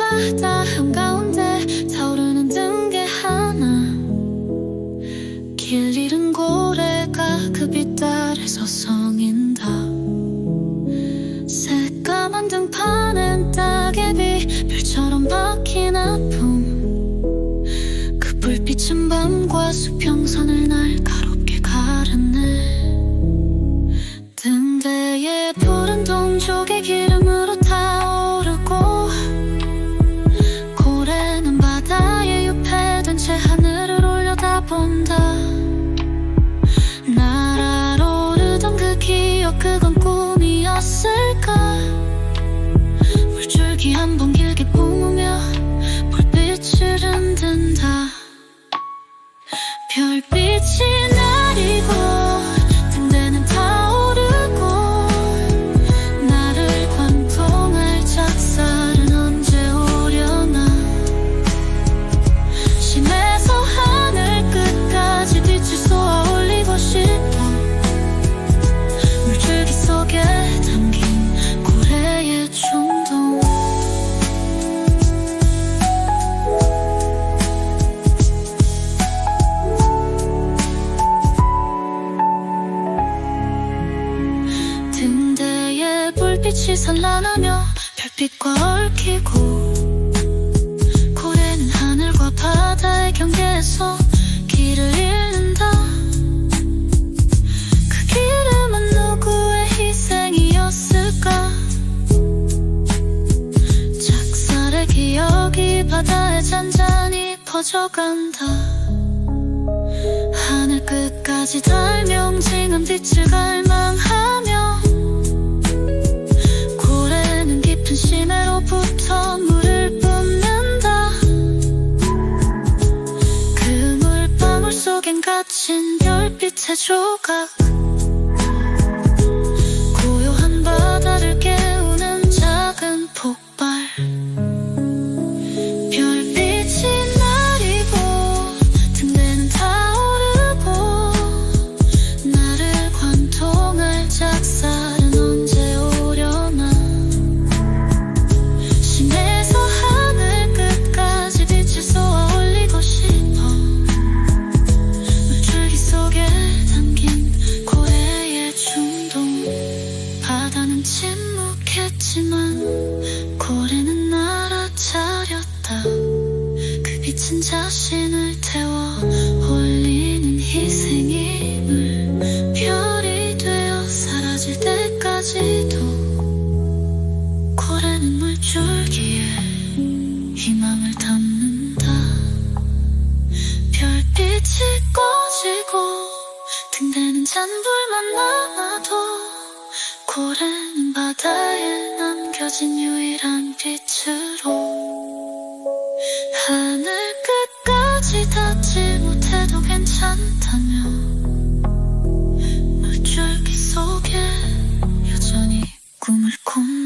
바다 한가운데 타오르는 등개 하나. 길 잃은 고래가 그빛 아래 서성인다. 새까만 등판엔 따개비 별처럼 박힌 아픔. 그 불빛은 밤과 수평선을 날카롭게 가르네 빛이 산란하며 별빛과 얽히고 고래는 하늘과 바다의 경계에서 길을 잃는다. 그 기름은 누구의 희생이었을까? 작살의 기억이 바다에 잔잔히 퍼져간다. 하늘 끝까지 달명징한 빛을 갈망하며 갇힌 별빛의 조각 고래는 물줄기에 희망을 담는다. 별빛이 꺼지고 등대는 잔불만 남아도 고래는 바다에 남겨진 유일한 빛으로 하늘 끝까지 닿지 못해도 괜찮다면 물줄기 속에 여전히 꿈을 꾼다면